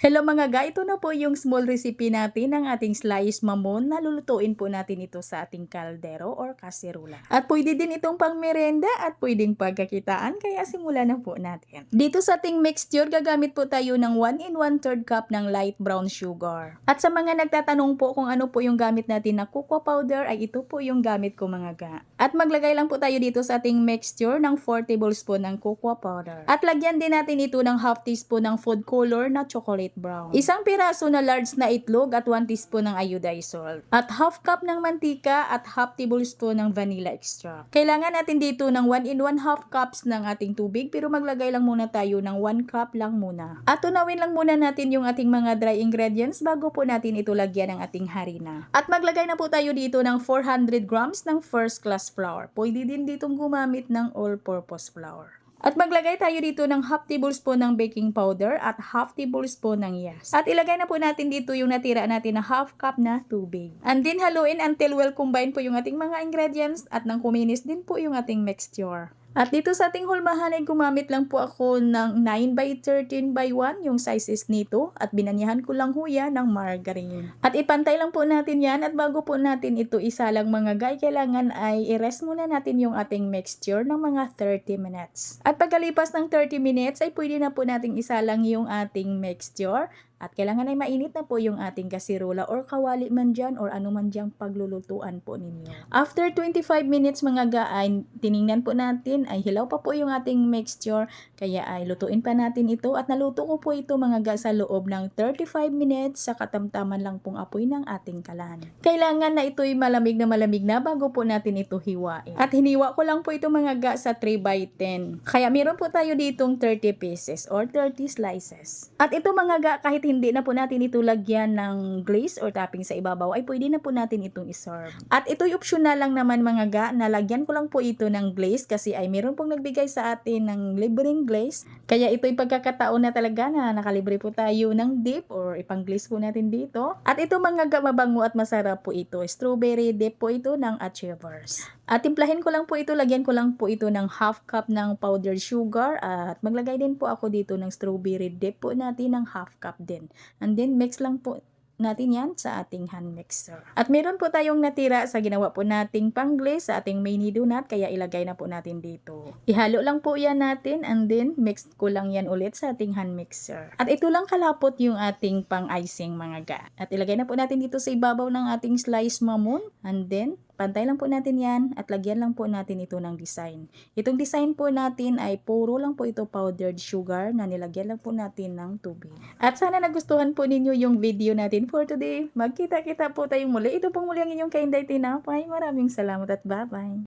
Hello mga ga, ito na po yung small recipe natin ng ating sliced mamon na lulutuin po natin ito sa ating kaldero or kaserula. At pwede din itong pang merenda at pwedeng pagkakitaan kaya simulan na po natin. Dito sa ating mixture, gagamit po tayo ng 1 in 1 3 cup ng light brown sugar. At sa mga nagtatanong po kung ano po yung gamit natin na cocoa powder ay ito po yung gamit ko mga ga. At maglagay lang po tayo dito sa ating mixture ng 4 tablespoon ng cocoa powder. At lagyan din natin ito ng half teaspoon ng food color na chocolate brown. Isang piraso na large na itlog at 1 teaspoon ng iodized salt. At half cup ng mantika at half tablespoon ng vanilla extract. Kailangan natin dito ng 1 in 1 half cups ng ating tubig pero maglagay lang muna tayo ng 1 cup lang muna. At tunawin lang muna natin yung ating mga dry ingredients bago po natin ito lagyan ng ating harina. At maglagay na po tayo dito ng 400 grams ng first class flour. Pwede din ditong gumamit ng all-purpose flour. At maglagay tayo dito ng half tablespoon ng baking powder at half tablespoon ng yes. At ilagay na po natin dito yung natira natin na half cup na tubig. And then haluin until well combine po yung ating mga ingredients at nang kuminis din po yung ating mixture. At dito sa ating hulmahan ay gumamit lang po ako ng 9 by 13 by 1 yung sizes nito at binanyahan ko lang ho yan ng margarine. At ipantay lang po natin yan at bago po natin ito isalang mga guy, kailangan ay i-rest muna natin yung ating mixture ng mga 30 minutes. At pagkalipas ng 30 minutes ay pwede na po nating isalang yung ating mixture at kailangan ay mainit na po yung ating kasirola or kawali man dyan or ano man dyang paglulutuan po ninyo. After 25 minutes mga gaan, tiningnan po natin ay hilaw pa po yung ating mixture kaya ay lutuin pa natin ito at naluto ko po ito mga ga sa loob ng 35 minutes sa katamtaman lang pong apoy ng ating kalan. Kailangan na ito'y malamig na malamig na bago po natin ito hiwain. At hiniwa ko lang po ito mga ga sa 3 by 10. Kaya meron po tayo ditong 30 pieces or 30 slices. At ito mga ga kahit hindi na po natin ito lagyan ng glaze or topping sa ibabaw ay pwede na po natin itong iserve. At ito'y optional lang naman mga ga na lagyan ko lang po ito ng glaze kasi ay meron pong nagbigay sa atin ng libreng glaze. Kaya ito'y pagkakataon na talaga na nakalibre po tayo ng dip or ipang glaze po natin dito. At ito mga ga mabango at masarap po ito. Strawberry dip po ito ng Achievers. At timplahin ko lang po ito, lagyan ko lang po ito ng half cup ng powdered sugar at maglagay din po ako dito ng strawberry dip po natin ng half cup din. And then mix lang po natin yan sa ating hand mixer. At meron po tayong natira sa ginawa po nating pang-glaze sa ating mini donut kaya ilagay na po natin dito. Ihalo lang po yan natin and then mix ko lang yan ulit sa ating hand mixer. At ito lang kalapot yung ating pang-icing mga ga. At ilagay na po natin dito sa ibabaw ng ating sliced mamon and then Pantay lang po natin yan at lagyan lang po natin ito ng design. Itong design po natin ay puro lang po ito powdered sugar na nilagyan lang po natin ng tubig. At sana nagustuhan po ninyo yung video natin for today. Magkita-kita po tayo muli. Ito pong muli ang inyong kainday tinapay. Maraming salamat at bye-bye.